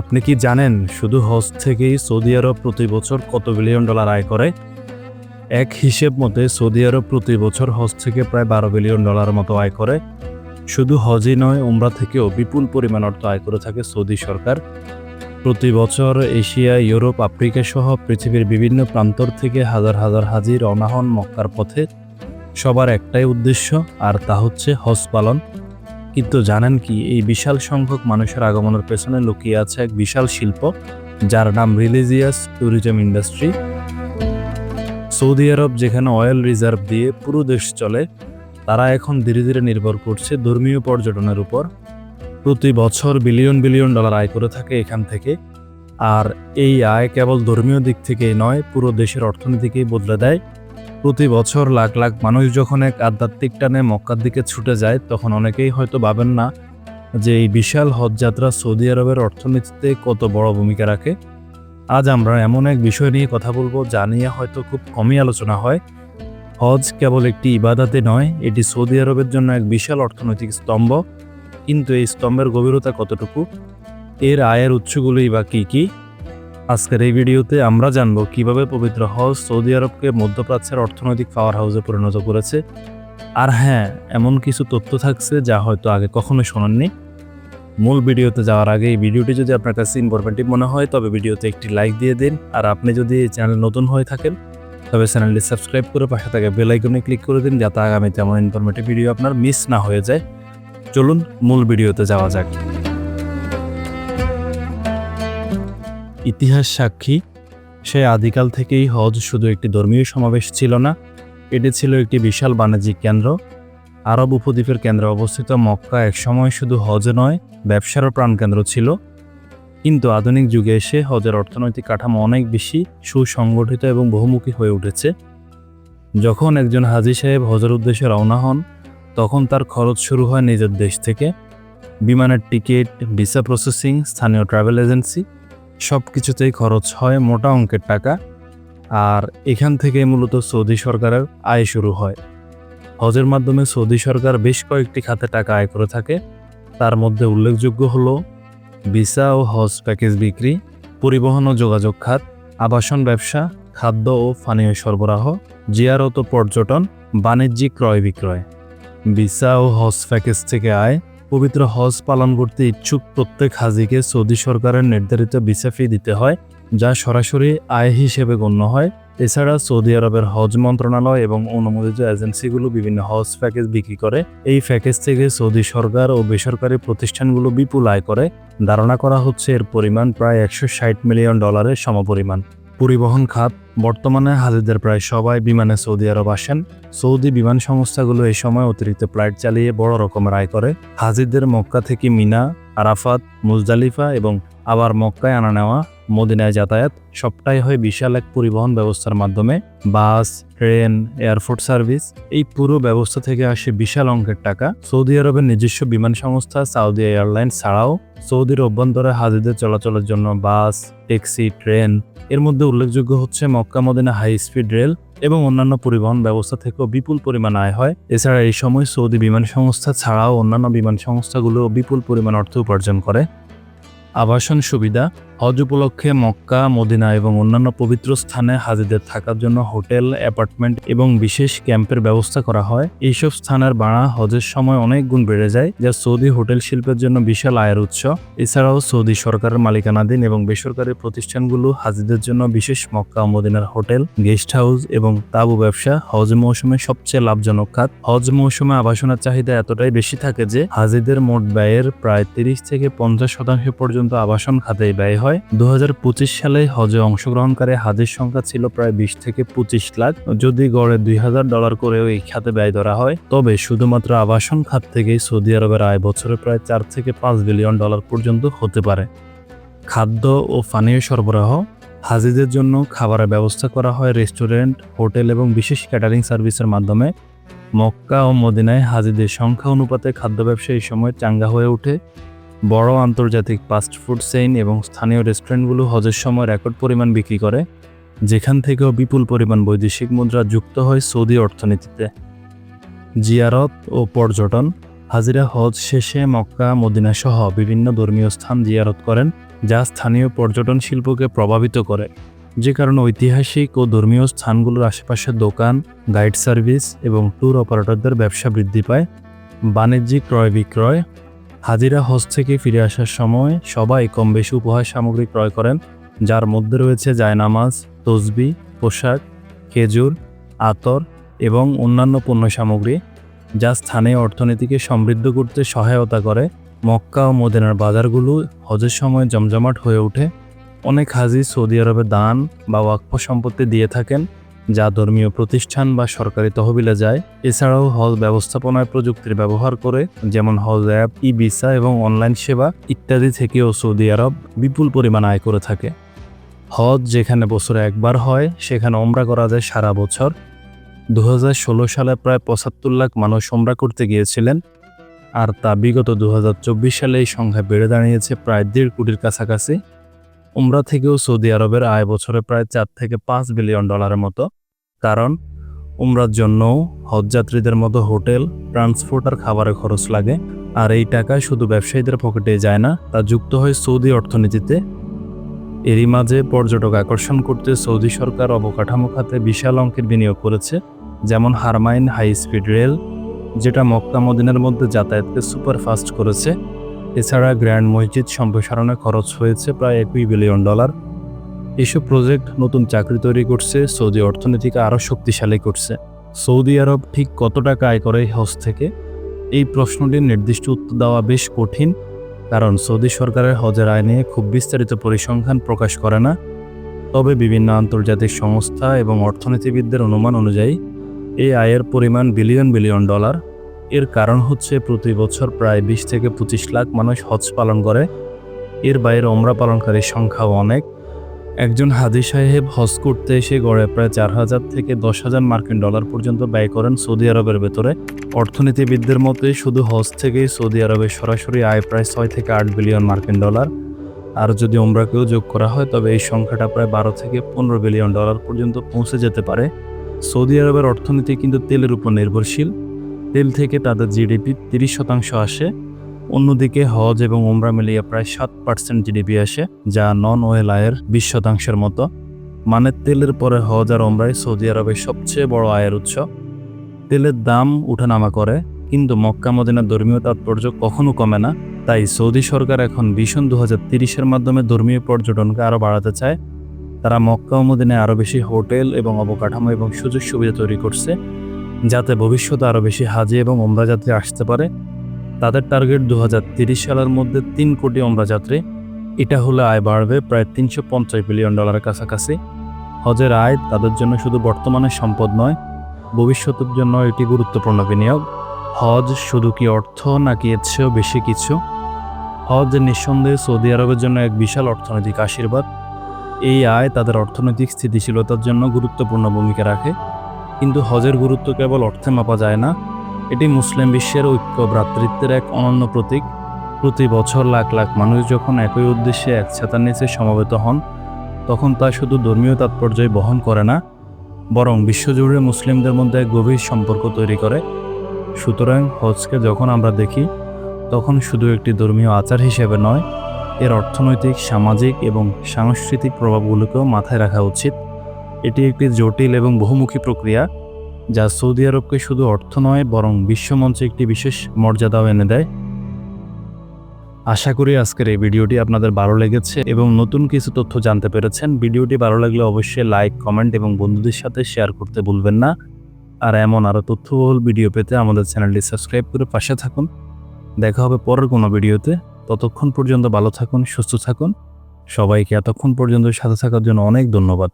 আপনি কি জানেন শুধু হজ থেকেই সৌদি আরব প্রতি বছর কত বিলিয়ন ডলার আয় করে? এক হিসেব মতে, সৌদি আরব প্রতি বছর হজ থেকে প্রায় বারো বিলিয়ন ডলার মতো আয় করে। শুধু হজই নয়, উমরা থেকেও বিপুল পরিমাণ অর্থ আয় করে থাকে সৌদি সরকার। প্রতি বছর এশিয়া, ইউরোপ আফ্রিকা সহ পৃথিবীর বিভিন্ন প্রান্তর থেকে হাজার হাজার হাজির রওনা হন মক্কার পথে। সবার একটাই উদ্দেশ্য, আর তা হচ্ছে হজ পালন। কিন্তু জানেন কি, এই বিশাল সংখ্যক মানুষের আগমনের পেছনে লুকিয়ে আছে এক বিশাল শিল্প, যার নাম religious tourism industry. Saudi Arab যেখানে অয়েল রিজার্ভ দিয়ে পুরো দেশ চলে, তারা এখন ধীরে ধীরে নির্ভর করছে ধর্মীয় পর্যটনের উপর। প্রতি বছর বিলিয়ন বিলিয়ন ডলার আয় করে থাকে এখান থেকে, আর এই আয় কেবল ধর্মীয় দিক থেকেই নয়, পুরো দেশের অর্থনীতিকেই বদলে দেয়। প্রতি বছর লাখ লাখ মানুষ যখন এক আধ্যাত্মিক টানে মক্কার দিকে ছুটে যায়, তখন অনেকেই হয়তো ভাবেন না যে এই বিশাল হজযাত্রা সৌদি আরবের অর্থনীতিতে কত বড় ভূমিকা রাখে। আজ আমরা এমন এক বিষয় নিয়ে কথা বলব, যা নিয়ে হয়তো খুব কমই আলোচনা হয়। হজ কেবল একটি ইবাদাতে নয়, এটি সৌদি আরবের জন্য এক বিশাল অর্থনৈতিক স্তম্ভ। কিন্তু এই স্তম্ভের গভীরতা কতটুকু? এর আয়ের উৎসগুলোই বা কী কী? আজকের এই ভিডিওতে আমরা জানব কীভাবে পবিত্র হজ সৌদি আরবকে মধ্যপ্রাচ্যের অর্থনৈতিক পাওয়ার হাউসে পরিণত করেছে। আর হ্যাঁ এমন কিছু তথ্য থাকছে যা হয়তো আগে কখনো শোনাননি। মূল ভিডিওতে যাওয়ার আগে এই ভিডিওটি যদি আপনার কাছে ইনফরমেটিভ মনে হয়, তবে ভিডিওতে একটি লাইক দিয়ে দিন। আর আপনি যদি এই চ্যানেল নতুন হয়ে থাকেন, তবে চ্যানেলটি সাবস্ক্রাইব করে পাশে থাকা বেল আইকনে ক্লিক করে দিন, যাতে আগামীতে এমন ইনফরমেটিভ ভিডিও আপনার মিস না হয়ে যায়। চলুন মূল ভিডিওতে যাওয়া যাক। ইতিহাস সাক্ষী। সে আদিকাল থেকেই হজ শুধু একটি ধর্মীয় সমাবেশ ছিল না, এটি ছিল একটি বিশাল বাণিজ্যিক কেন্দ্র। আরব উপদ্বীপের কেন্দ্রে অবস্থিত মক্কা একসময় শুধু হজ নয়, ব্যবসারও প্রাণকেন্দ্র ছিল। কিন্তু আধুনিক যুগে এসে হজের অর্থনৈতিক কাঠামো অনেক বেশি সুসংগঠিত এবং বহুমুখী হয়ে উঠেছে। যখন একজন হাজি সাহেব হজের উদ্দেশ্যে রওনা হন, তখন তার খরচ শুরু হয় নিজের দেশ থেকে। বিমানের টিকিট, ভিসা প্রসেসিং, স্থানীয় ট্রাভেল এজেন্সি সব কিছুতেই খরচ হয় মোটা অঙ্কের টাকা, আর এখান থেকে মূলত সৌদি সরকারের আয় শুরু হয়। হজের মাধ্যমে সৌদি সরকার বেশ কয়েকটি খাতে টাকা আয় করে থাকে। তার মধ্যে উল্লেখযোগ্য হলো ভিসা ও হজ প্যাকেজ বিক্রি, পরিবহন ও যোগাযোগ খাত, আবাসন ব্যবসা, খাদ্য ও পানীয় সরবরাহ, জিয়ারত পর্যটন, বাণিজ্যিক ক্রয় বিক্রয়। ভিসা ও হজ প্যাকেজ থেকে আয় পবিত্র হজ পালন করতে ইচ্ছুক প্রত্যেক হাজিকে সৌদি সরকারের নির্ধারিত ভিসা ফি দিতে হয়, যা সরাসরি আয় হিসেবে গণ্য হয়। এছাড়া সৌদি আরবের হজ মন্ত্রণালয় এবং অনুমোদিত এজেন্সিগুলো বিভিন্ন হজ প্যাকেজ বিক্রি করে। এই প্যাকেজ থেকে সৌদি সরকার ও বেসরকারি প্রতিষ্ঠানগুলো বিপুল আয় করে। ধারণা করা হচ্ছে এর পরিমাণ প্রায় একশো ষাট মিলিয়ন ডলারের সমপরিমাণ। পরিবহন খাত, বর্তমানে হাজিদের প্রায় সবাই বিমানে সৌদি আরব আসেন। সৌদি বিমান সংস্থাগুলো এই সময় অতিরিক্ত ফ্লাইট চালিয়ে বড় রকমের আয় করে। হাজিদের মক্কা থেকে মিনা, আরাফাত, মুজদালিফা এবং আবার মক্কায় আনা নেওয়া, মদিনায় যাতায়াত সবটাই হয় বিশাল এক পরিবহন ব্যবস্থার মাধ্যমে। বাস, ট্রেন এয়ারফোর্ট সার্ভিস এই পুরো ব্যবস্থা থেকে আসে বিশাল অঙ্কের টাকা। সৌদি আরবের নিজস্ব বিমান সংস্থা সাউদি এয়ারলাইন্স ছাড়াও সৌদির অভ্যন্তরে হাজিদের চলাচলের জন্য বাস, ট্যাক্সি, ট্রেন এর মধ্যে উল্লেখযোগ্য হচ্ছে Mecca Medina high speed rail এবং অন্যান্য পরিবহন ব্যবস্থা থেকেও বিপুল পরিমাণ আয় হয়। এছাড়া এই সময় সৌদি বিমান সংস্থা ছাড়াও অন্যান্য বিমান সংস্থাগুলো বিপুল পরিমাণ অর্থ উপার্জন করে। আবাসন সুবিধা হজ উপলক্ষে মক্কা, মদিনা এবং অন্যান্য পবিত্র স্থানে হাজিদের থাকার জন্য হোটেল, অ্যাপার্টমেন্ট এবং বিশেষ ক্যাম্পের ব্যবস্থা করা হয়। এইসব স্থানের ভাড়া হজের সময় অনেক গুণ বেড়ে যায়, যা সৌদি হোটেল শিল্পের জন্য বিশাল আয়ের উৎস। এছাড়াও সৌদি সরকারের মালিকানাধীন এবং বেসরকারি প্রতিষ্ঠানগুলো হাজিদের জন্য বিশেষ মক্কা মদিনার হোটেল, গেস্ট হাউস এবং তাবু ব্যবসা হজ মৌসুমে সবচেয়ে লাভজনক খাত। হজ মৌসুমে আবাসনের চাহিদা এতটাই বেশি থাকে যে হাজিদের মোট ব্যয়ের প্রায় তিরিশ থেকে পঞ্চাশ শতাংশ পর্যন্ত আবাসন খাতে ব্যয় হয়। দু হাজার পঁচিশ সালে হজে অংশগ্রহণকারী হাজির সংখ্যা ছিল প্রায় বিশ থেকে পঁচিশ লাখ। যদি গড়ে দুই হাজার ডলার করেও এই খাতে ব্যয় ধরা হয়, তবে শুধুমাত্র আবাসন খাত থেকেই সৌদি আরবের আয় বছরে প্রায় চার থেকে পাঁচ বিলিয়ন ডলার পর্যন্ত হতে পারে। খাদ্য ও পানীয় সরবরাহ, হাজিদের জন্য খাবারের ব্যবস্থা করা হয় রেস্টুরেন্ট, হোটেল এবং বিশেষ ক্যাটারিং সার্ভিসের মাধ্যমে। মক্কা ও মদিনায় হাজিদের সংখ্যা অনুপাতে খাদ্য ব্যবসা এই সময় চাঙ্গা হয়ে ওঠে। বড় আন্তর্জাতিক ফাস্ট ফুড চেইন এবং স্থানীয় রেস্টুরেন্টগুলো হজের সময় রেকর্ড পরিমাণ বিক্রি করে, যেখান থেকেও বিপুল পরিমাণ বৈদেশিক মুদ্রা যুক্ত হয় সৌদি অর্থনীতিতে। জিয়ারত ও পর্যটন, হাজিরা হজ শেষে মক্কা, মদিনা সহ বিভিন্ন ধর্মীয় স্থান জিয়ারত করেন, যা স্থানীয় পর্যটন শিল্পকে প্রভাবিত করে। যে কারণে ঐতিহাসিক ও ধর্মীয় স্থানগুলোর আশেপাশে দোকান গাইড সার্ভিস এবং ট্যুর অপারেটরদের ব্যবসা বৃদ্ধি পায়। বাণিজ্যিক ক্রয় বিক্রয় হাজিরা হজ থেকে ফিরে আসার সময় সবাই কম বেশি উপহার সামগ্রী ক্রয় করেন, যার মধ্যে রয়েছে জায়নামাজ, তসবি, পোশাক, খেজুর, আতর এবং অন্যান্য পণ্য সামগ্রী, যা স্থানীয় অর্থনীতিকে সমৃদ্ধ করতে সহায়তা করে। মক্কা ও মদিনার বাজারগুলো হজের সময় জমজমাট হয়ে ওঠে। অনেক হাজি সৌদি আরবে দান বা ওয়াকফ সম্পত্তি দিয়ে থাকেন। যা ধর্মীয় প্রতিষ্ঠান বা সরকারি তহবিলে যায়। এছাড়াও হজ ব্যবস্থাপনায় প্রযুক্তির ব্যবহার করে, যেমন হজ অ্যাপ, ই ভিসা এবং অনলাইন সেবা ইত্যাদি থেকেও সৌদি আরব বিপুল পরিমাণ আয় করে থাকে। হজ যেখানে বছরে একবার হয়, সেখানে ওমরা করা যায় সারা বছর। দু হাজার ষোলো সালে প্রায় পঁচাত্তর লাখ মানুষ ওমরা করতে গিয়েছিলেন। আর তা বিগত দু হাজার চব্বিশ সালে এই সংখ্যা বেড়ে দাঁড়িয়েছে প্রায় দেড় কোটির কাছাকাছি। উমরা থেকেও সৌদি আরবের আয় বছরে প্রায় চার থেকে পাঁচ বিলিয়ন ডলারের মতো। কারণ, উমরার জন্যও হজযাত্রীদের মতো হোটেল, ট্রান্সপোর্ট আর খাবারের খরচ লাগে। আর এই টাকা শুধু ব্যবসায়ীদের পকেটে যায় না, তা যুক্ত হয় সৌদি অর্থনীতিতে। এরই মাঝে পর্যটক আকর্ষণ করতে সৌদি সরকার অবকাঠামো খাতে বিশাল অঙ্কের বিনিয়োগ করেছে, যেমন হারমাইন হাই স্পিড রেল, যেটা মক্কা মদিনার মধ্যে যাতায়াতকে সুপারফাস্ট করেছে। এছাড়া গ্র্যান্ড মসজিদ সম্প্রসারণে খরচ হয়েছে প্রায় একই বিলিয়ন ডলার। এসব প্রজেক্ট নতুন চাকরি তৈরি করছে, সৌদি অর্থনীতিকে আরও শক্তিশালী করছে। সৌদি আরব ঠিক কত টাকা আয় করে হজ থেকে? এই প্রশ্নটির নির্দিষ্ট উত্তর দেওয়া বেশ কঠিন, কারণ সৌদি সরকারের হজের আয় নিয়ে খুব বিস্তারিত পরিসংখ্যান প্রকাশ করে না। তবে বিভিন্ন আন্তর্জাতিক সংস্থা এবং অর্থনীতিবিদদের অনুমান অনুযায়ী, এই আয়ের পরিমাণ বিলিয়ন বিলিয়ন ডলার। এর কারণ হচ্ছে প্রতি বছর প্রায় বিশ থেকে পঁচিশ লাখ মানুষ হজ পালন করে। এর বাইরে ওমরা পালনকারীর সংখ্যাও অনেক। একজন হাজি সাহেব হজ করতে এসে গড়ে প্রায় চার হাজার থেকে দশ হাজার মার্কিন ডলার পর্যন্ত ব্যয় করেন সৌদি আরবের ভেতরে। অর্থনীতিবিদদের মতে শুধু হজ থেকেই সৌদি আরবের সরাসরি আয় প্রায় ছয় থেকে আট বিলিয়ন মার্কিন ডলার। আর যদি ওমরাকেও যোগ করা হয়, তবে এই সংখ্যাটা প্রায় বারো থেকে পনেরো বিলিয়ন ডলার পর্যন্ত পৌঁছে যেতে পারে। সৌদি আরবের অর্থনীতি কিন্তু তেলের উপর নির্ভরশীল। তেল থেকে তাদের জিডিপি তিরিশ শতাংশ আসে। অন্যদিকে হজ এবং ওমরা মিলিয়ে প্রায় সাত পার্সেন্ট জিডিপি আসে, যা নন ওয়েল আয়ের বিশ শতাংশের মতো। মানে তেলের পরে হজ আর ওমরাই সৌদি আরবের সবচেয়ে বড় আয়ের উৎস। তেলের দাম উঠানামা করে, কিন্তু মক্কা মদিনার ধর্মীয় তাৎপর্য কখনো কমে না। তাই সৌদি সরকার এখন ভীষণ দু হাজার তিরিশের মাধ্যমে ধর্মীয় পর্যটনকে আরও বাড়াতে চায়। তারা মক্কা ও মদিনায় আরও বেশি হোটেল এবং অবকাঠামো এবং সুযোগ সুবিধা তৈরি করছে। যাতে ভবিষ্যতে আরও বেশি হাজি এবং ওমরা যাত্রী আসতে পারে। তাদের টার্গেট দু সালের মধ্যে তিন কোটি ওমরা যাত্রী এটা হলে আয় বাড়বে প্রায় তিনশো পঞ্চাশ বিলিয়ন ডলারের কাছাকাছি। হজের আয় তাদের জন্য শুধু বর্তমানের সম্পদ নয়, ভবিষ্যতের জন্য এটি গুরুত্বপূর্ণ বিনিয়োগ। হজ শুধু কি অর্থ নাকি এর চেয়েও বেশি কিছু? হজ নিঃসন্দেহে সৌদি আরবের জন্য এক বিশাল অর্থনৈতিক আশীর্বাদ। এই আয় তাদের অর্থনৈতিক স্থিতিশীলতার জন্য গুরুত্বপূর্ণ ভূমিকা রাখে। কিন্তু হজের গুরুত্ব কেবল অর্থে মাপা যায় না। এটি মুসলিম বিশ্বের ঐক্য, ভ্রাতৃত্বের এক অনন্য প্রতীক। প্রতি বছর লাখ লাখ মানুষ যখন একই উদ্দেশ্যে এক ছাতার নিচে সমবেত হন, তখন তা শুধু ধর্মীয় তাৎপর্যই বহন করে না, বরং বিশ্বজুড়ে মুসলিমদের মধ্যে এক গভীর সম্পর্ক তৈরি করে। সুতরাং হজকে যখন আমরা দেখি, তখন শুধু একটি ধর্মীয় আচার হিসেবে নয়, এর অর্থনৈতিক, সামাজিক এবং সাংস্কৃতিক প্রভাবগুলোকেও মাথায় রাখা উচিত। এটি একটি জটিল এবং বহুমুখী প্রক্রিয়া, যা সৌদি আরবকে শুধু অর্থ নয়, বরং বিশ্বমঞ্চে একটি বিশেষ মর্যাদাও এনে দেয়। আশা করি আজকের এই ভিডিওটি আপনাদের ভালো লেগেছে এবং নতুন কিছু তথ্য জানতে পেরেছেন। ভিডিওটি ভালো লাগলে অবশ্যই লাইক, কমেন্ট এবং বন্ধুদের সাথে শেয়ার করতে ভুলবেন না। আর এমন আরও তথ্যবহুল ভিডিও পেতে আমাদের চ্যানেলটি সাবস্ক্রাইব করে পাশে থাকুন। দেখা হবে পরের কোনো ভিডিওতে। ততক্ষণ পর্যন্ত ভালো থাকুন, সুস্থ থাকুন। সবাইকে এতক্ষণ পর্যন্ত সাথে থাকার জন্য অনেক ধন্যবাদ।